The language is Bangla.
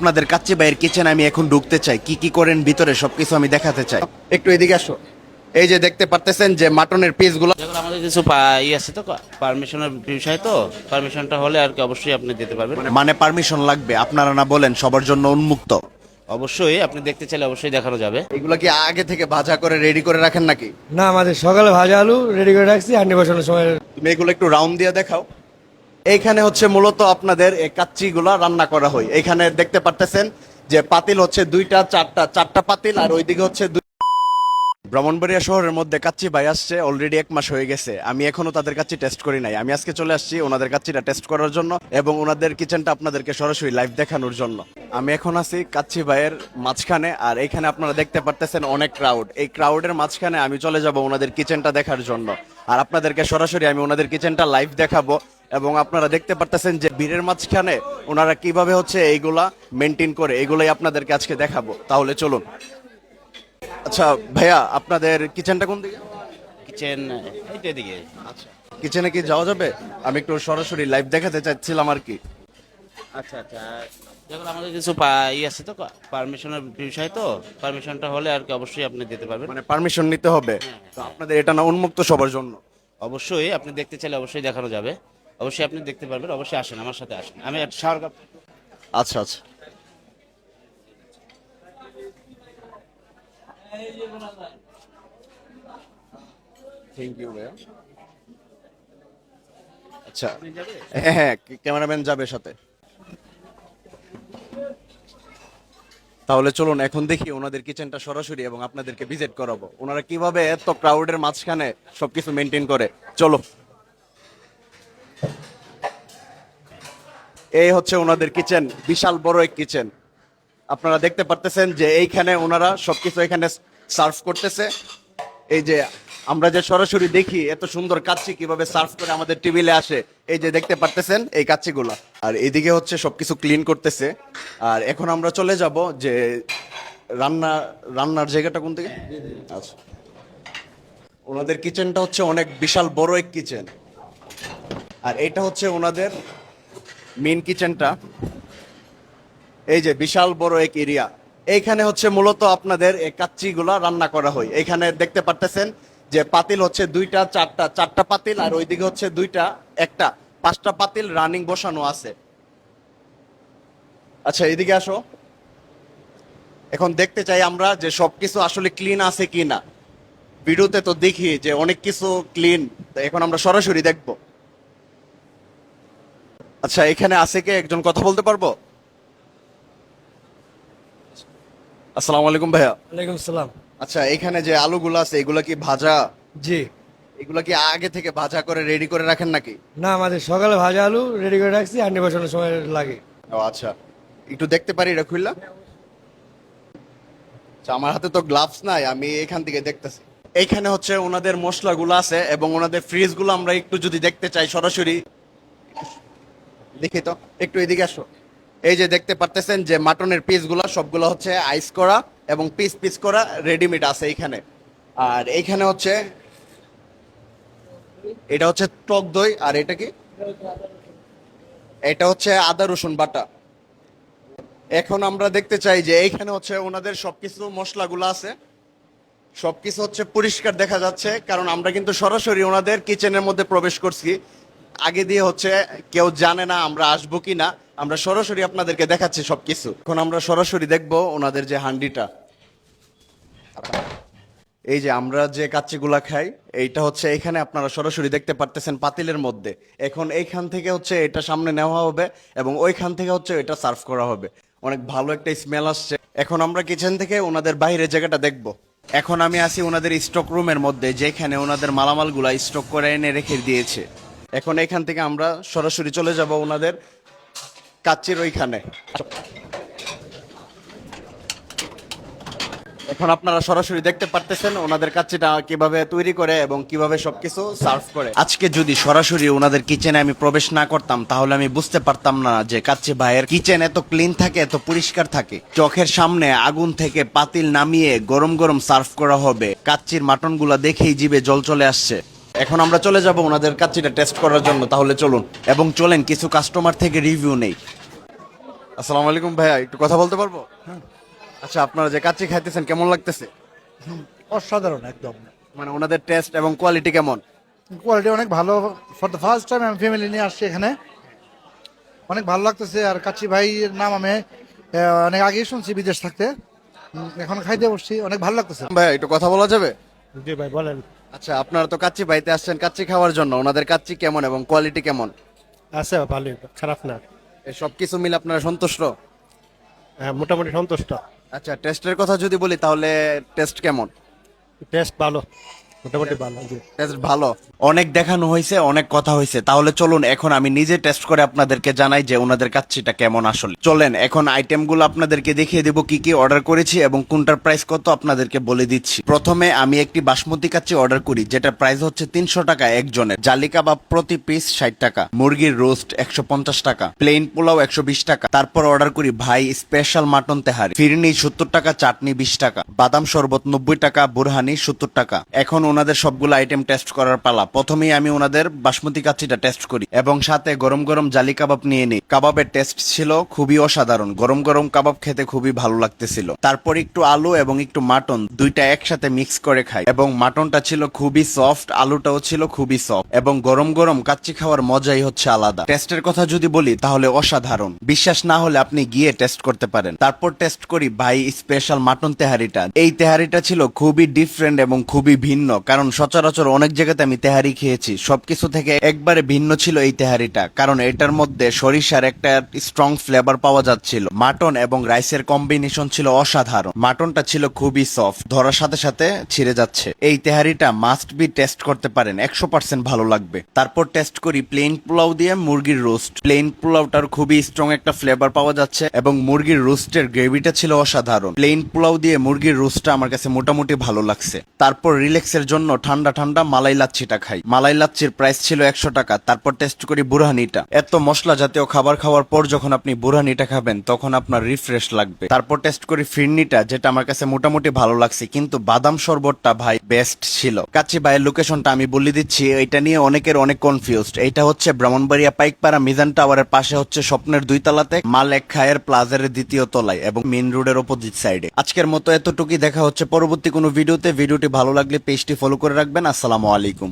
আপনাদের কাচ্চি ভাইয়ের কিচেন আমি এখন ঢুকতে চাই। কি কি করেন ভিতরে সবকিছু আমি দেখাতে চাই। একটু এদিকে আসো। এই যে দেখতে পারতেছেন যে মাটনের পিসগুলো যেগুলো আমাদের কিছু পা- ই আছে তো পারমিশনের বিষয় তো পারমিশনটা হলে আর কি অবশ্যই আপনি দিতে পারবেন। মানে পারমিশন লাগবে আপনারা না বলেন সবার জন্য উন্মুক্ত। অবশ্যই আপনি দেখতে চাইলে অবশ্যই দেখানো যাবে। এগুলো কি আগে থেকে ভাজা করে রেডি করে রাখেন নাকি? না আমাদের সকালে ভাজা আলু রেডি করে রাখছি হান্ডি বসানোর সময় তুমি এগুলো একটু রাউন্ড দিয়ে দেখাও। এইখানে হচ্ছে মূলত আপনাদের এই কাচ্চিগুলা রান্না করা হয়। এখানে দেখতে পারতেছেন যে পাতিল হচ্ছে দুইটা, চারটা চারটা পাতিল, আর ওইদিকে হচ্ছে ব্রাহ্মণবাড়িয়া শহরের মধ্যে কাচ্চি ভাই আসছে অলরেডি এক মাস হয়ে গেছে। আমি এখনও তাদের কাচ্চি টেস্ট করি নাই। আমি আজকে চলে আসছি ওনাদের কাচ্চিটা টেস্ট করার জন্য এবং ওনাদের কিচেনটা আপনাদেরকে সরাসরি লাইভ দেখানোর জন্য। আমি এখন আছি কাচ্চি ভাইয়ের মাঝখানে, আর এখানে আপনারা দেখতে পারতেছেন অনেক ক্রাউড এই ক্রাউডের মাঝখানে আমি চলে যাব ওনাদের কিচেনটা দেখার জন্য। আর আপনাদেরকে সরাসরি আমি ওনাদের কিচেনটা লাইভ দেখাবো। এবং আপনারা দেখতে পারতেছেন যে বীরের মাঝখানে ওনারা কীভাবে হচ্ছে এইগুলা মেনটেন করে এগুলাই আপনাদেরকে আজকে দেখাবো। তাহলে চলুন। আচ্ছা ভাইয়া আপনাদের কিচেনটা কোন দিকে? কিচেন এইটা দিকে আচ্ছা কিচেনে কি যাওয়া যাবে? আমি একটু সরাসরি লাইভ দেখাতে চাচ্ছিলাম আর কি। আচ্ছা আচ্ছা। যেগুলো আমাদের কিছু পা- ই আছে তো পারমিশনের বিষয় তো। পারমিশনটা হলে আর কি অবশ্যই আপনি দিতে পারবেন। মানে পারমিশন নিতে হবে। তো আপনাদের এটা না উন্মুক্ত সবার জন্য? অবশ্যই আপনি দেখতে চাইলে অবশ্যই দেখানো যাবে। অবশ্যই আপনি দেখতে পারবেন অবশ্যই আসেন আমার সাথে আসেন। আমি শাওয়ার আচ্ছা আচ্ছা। থ্যাংক ইউ ভাইয়া আচ্ছা। হ্যাঁ হ্যাঁ ক্যামেরাম্যান যাবে সাথে। তাহলে চলুন এখন দেখি ওনাদের কিচেনটা সরাসরি এবং আপনাদেরকে ভিজিট করাবো। ওনারা কীভাবে এত ক্রাউডের মাঝখানে সবকিছু মেনটেন করে? চলো। এই হচ্ছে ওনাদের কিচেন, বিশাল বড় এক কিচেন। আপনারা দেখতে পারতেছেন যে এইখানে ওনারা সবকিছু এখানে সার্ভ করতেছে। এই যে আমরা যে সরাসরি দেখি এত সুন্দর কাচ্ছি কীভাবে সার্ভ করে আমাদের টেবিলে আসে, এই যে দেখতে পারতেছেন এই কাচ্চিগুলা। আর এদিকে হচ্ছে সবকিছু ক্লিন করতেছে। আর এখন আমরা চলে যাব যে রান্না, রান্নার জায়গাটা কোন থেকে আচ্ছা। ওনাদের কিচেনটা হচ্ছে অনেক বিশাল বড় এক কিচেন। আর এটা হচ্ছে ওনাদের মেন কিচেনটা। এই যে বিশাল বড় এক এরিয়া। এইখানে হচ্ছে মূলত আপনাদের এই কাচ্চিগুলা রান্না করা হয়। এখানে দেখতে পারতেছেন যে পাতিল হচ্ছে দুইটা, চারটা চারটা পাতিল আর ওইদিকে হচ্ছে দুইটা, একটা। পাঁচটা পাতিল রানিং বসানো আছে। আচ্ছা এদিকে আসো। এখন দেখতে চাই আমরা যে সবকিছু আসলে ক্লিন আছে কি না ভিডিওতে তো দেখি যে অনেক কিছু ক্লিন এখন আমরা সরাসরি দেখব। আচ্ছা এখানে আছে কে? একজন কথা বলতে পারব? আসসালামু আলাইকুম ভাইয়া। ওয়ালাইকুম সালাম আচ্ছা এখানে যে আলুগুলো আছে এগুলা কি ভাজা? জি। এগুলা কি আগে থেকে ভাজা করে রেডি করে রাখেন নাকি? না আমাদের সকালে ভাজা আলু রেডি করে রাখছি হান্ডি বসানোর সময় লাগে। ও আচ্ছা। একটু দেখতে পারি এটা খুললা আচ্ছা আমার হাতে তো গ্লাভস নাই আমি এখান থেকে দেখতেছি। এইখানে হচ্ছে ওনাদের মশলাগুলো আছে এবং ওনাদের ফ্রিজগুলো আমরা একটু যদি দেখতে চাই সরাসরি। দেখি তো, একটু এদিকে আসো। এই যে দেখতে পারতেছেন যে মাটনের পিসগুলো সবগুলো হচ্ছে আইস করা এবং পিস পিস করা রেডিমেড আছে এইখানে। আর এইখানে হচ্ছে, এটা হচ্ছে টক দই, আর এটা কি? এটা হচ্ছে আদা, রসুন বাটা। এখন আমরা দেখতে চাই যে এইখানে হচ্ছে ওনাদের সবকিছু মশলাগুলো আছে। সবকিছু হচ্ছে পরিষ্কার দেখা যাচ্ছে, কারণ আমরা কিন্তু সরাসরি ওনাদের কিচেনের মধ্যে প্রবেশ করছি। আগে দিয়ে হচ্ছে কেউ জানে না আমরা আসব কি না আমরা সরাসরি আপনাদেরকে দেখাচ্ছি সবকিছু। এখন আমরা সরাসরি দেখব ওনাদের যে হান্ডিটা। এই যে আমরা যে কাচ্চিগুলা খাই, এইটা হচ্ছে এখানে আপনারা সরাসরি দেখতে পারতেছেন পাতিলের মধ্যে। এখন এইখান থেকে হচ্ছে এটা সামনে নেওয়া হবে এবং ওইখান থেকে হচ্ছে এটা সার্ভ করা হবে। অনেক ভালো একটা স্মেল আসছে। এখন আমরা কিচেন থেকে ওনাদের বাইরের জায়গাটা দেখব। এখন আমি আসি ওনাদের স্টক রুমের মধ্যে, যেখানে ওনাদের মালামালগুলা স্টক করে এনে রেখে দিয়েছে। এখন এখান থেকে আমরা সরাসরি চলে যাব ওনাদের কাচ্চির ওইখানে। এখন আপনারা সরাসরি দেখতে পারতেছেন ওনাদের কাচ্চিটা কীভাবে তৈরি করে এবং কীভাবে সবকিছু সার্ভ করে। আজকে যদি সরাসরি ওনাদের কিচেনে আমি প্রবেশ না করতাম, তাহলে আমি বুঝতে পারতাম না যে কাচ্চি ভাইয়ের কিচেন এত ক্লিন থাকে, এত পরিষ্কার থাকে। চোখের সামনে আগুন থেকে পাতিল নামিয়ে গরম গরম সার্ভ করা হবে। কাচ্চির মাটনগুলা দেখেই জিভে জল চলে আসছে। এখন আমরা চলে যাব ওনাদের কাচ্চিটা টেস্ট করার জন্য তাহলে চলুন। এবং চলেন কিছু কাস্টমার থেকে রিভিউ নেই। আসসালামু আলাইকুম ভাইয়া একটু কথা বলতে পারব? আচ্ছা আপনারা যে কাচ্চি খাইতেছেন কেমন লাগতেছে? অসাধারণ একদম। মানে ওনাদের টেস্ট এবং কোয়ালিটি কেমন? কোয়ালিটি অনেক ভালো। ফর দ্য ফার্স্ট টাইম আমি ফ্যামিলি নিয়ে আসছি এখানে। অনেক ভালো লাগতেছে। আর কাচ্চি ভাইয়ের নাম আমি অনেক আগেই শুনছি বিদেশ থাকতে। এখন খাইতে বসছি। অনেক ভালো লাগতেছে। ভাইয়া একটু কথা বলা যাবে? জি ভাই বলেন। আচ্ছা আপনারা তো কাচ্চি ভাইতে আসছেন কাচ্চি খাওয়ার জন্য। ওনাদের কাচ্চি কেমন এবং কোয়ালিটি কেমন? আছে ভালোই খারাপ না। সব কিছু মিলে আপনারা সন্তুষ্ট? হ্যাঁ মোটামুটি সন্তুষ্ট। আচ্ছা টেস্টের কথা যদি বলি তাহলে টেস্ট কেমন? টেস্ট ভালো। মোটামুটি ভালো টেস্ট ভালো। অনেক দেখানো হয়েছে, অনেক কথা হয়েছে। তাহলে চলুন, এখন আমি নিজে টেস্ট করে আপনাদেরকে জানাই যে ওনাদের কাচ্চিটা কেমন আসলে। চলেন, এখন আইটেমগুলো আপনাদেরকে দেখিয়ে দেবো কি কি অর্ডার করেছি এবং কোনটার প্রাইস কত আপনাদেরকে বলে দিচ্ছি। প্রথমে আমি একটি বাসমতি কাচ্চি অর্ডার করি, যেটার প্রাইস হচ্ছে তিনশো টাকা একজনের। জালি কাবাব প্রতি পিস ষাট টাকা, মুরগির রোস্ট একশো পঞ্চাশ টাকা প্লেন পোলাও একশো বিশ টাকা। তারপর অর্ডার করি ভাই স্পেশাল মাটন তেহারি, ফিরনি সত্তর টাকা, চাটনি বিশ টাকা, বাদাম শরবত নব্বই টাকা, বুরহানি সত্তর টাকা। এখন ওনাদের সবগুলো আইটেম টেস্ট করার পালা। প্রথমেই আমি ওনাদের বাসমতি কাচ্চিটা টেস্ট করি এবং সাথে গরম গরম জালি কাবাব নিয়ে নিই। কাবাবের টেস্ট ছিল খুবই অসাধারণ। গরম গরম কাবাব খেতে খুবই ভালো লাগতেছিল। তারপর একটু আলু এবং একটু মাটন দুইটা একসাথে মিক্স করে খাই এবং মাটনটা ছিল খুবই সফট আলুটাও ছিল খুবই সফট এবং গরম গরম কাচ্চি খাওয়ার মজাই হচ্ছে আলাদা। টেস্টের কথা যদি বলি, তাহলে অসাধারণ। বিশ্বাস না হলে আপনি গিয়ে টেস্ট করতে পারেন। তারপর টেস্ট করি ভাই স্পেশাল মাটন তেহারিটা। এই তেহারিটা ছিল খুবই ডিফারেন্ট এবং খুবই ভিন্ন। কারণ সচরাচর অনেক জায়গাতে আমি তেহারি খেয়েছি। সবকিছু থেকে একবারে ভিন্ন ছিল এই তেহারিটা। কারণ এটার মধ্যে সরিষার একটা স্ট্রং ফ্লেভার পাওয়া যাচ্ছিল। মাটন এবং রাইসের কম্বিনেশন ছিল অসাধারণ। মাটনটা ছিল খুবই সফট ধরার সাথে সাথে ছিঁড়ে যাচ্ছে। এই তেহারিটা মাস্ট বি টেস্ট করতে পারেন, একশো পার্সেন্ট ভালো লাগবে। তারপর টেস্ট করি প্লেন পোলাও দিয়ে মুরগির রোস্ট প্লেন পোলাওটার খুবই স্ট্রং একটা ফ্লেভার পাওয়া যাচ্ছে এবং মুরগির রোস্টের গ্রেভিটা ছিল অসাধারণ। প্লেন পোলাও দিয়ে মুরগির রোস্টটা আমার কাছে মোটামুটি ভালো লাগছে। তারপর রিল্যাক্সের জন্য ঠান্ডা ঠান্ডা মালাই লাচ্ছিটা খাই। মালাই লাচ্ছির প্রাইস ছিল একশো টাকা, তারপর টেস্ট করি বুরহানিটা এত মশলা জাতীয় খাবার খাওয়ার পর যখন আপনি বুরহানিটা খাবেন, তখন আপনার রিফ্রেশ লাগবে। তারপর টেস্ট করি ফিরনিটা, যেটা আমার কাছে মোটামুটি ভালো লাগছে, কিন্তু বাদাম শরবতটা ভাই বেস্ট ছিল। কাচ্চি ভাইয়ের লোকেশনটা আমি বলে দিচ্ছি, এটা নিয়ে অনেকের অনেক কনফিউজড এটা হচ্ছে ব্রাহ্মণবাড়িয়া পাইকপাড়া মিজান টাওয়ারের পাশে হচ্ছে স্বপ্নের দুই তলাতে মালেক খায়ের প্লাজারের দ্বিতীয় তলায় এবং মেন রোডের অপোজিট সাইডে আজকের মতো এতটুকুই, দেখা হচ্ছে পরবর্তী কোনো ভিডিওতে ভিডিওটি ভালো লাগলে পেজটি ফলো করে রাখবেন। আসসালামু আলাইকুম।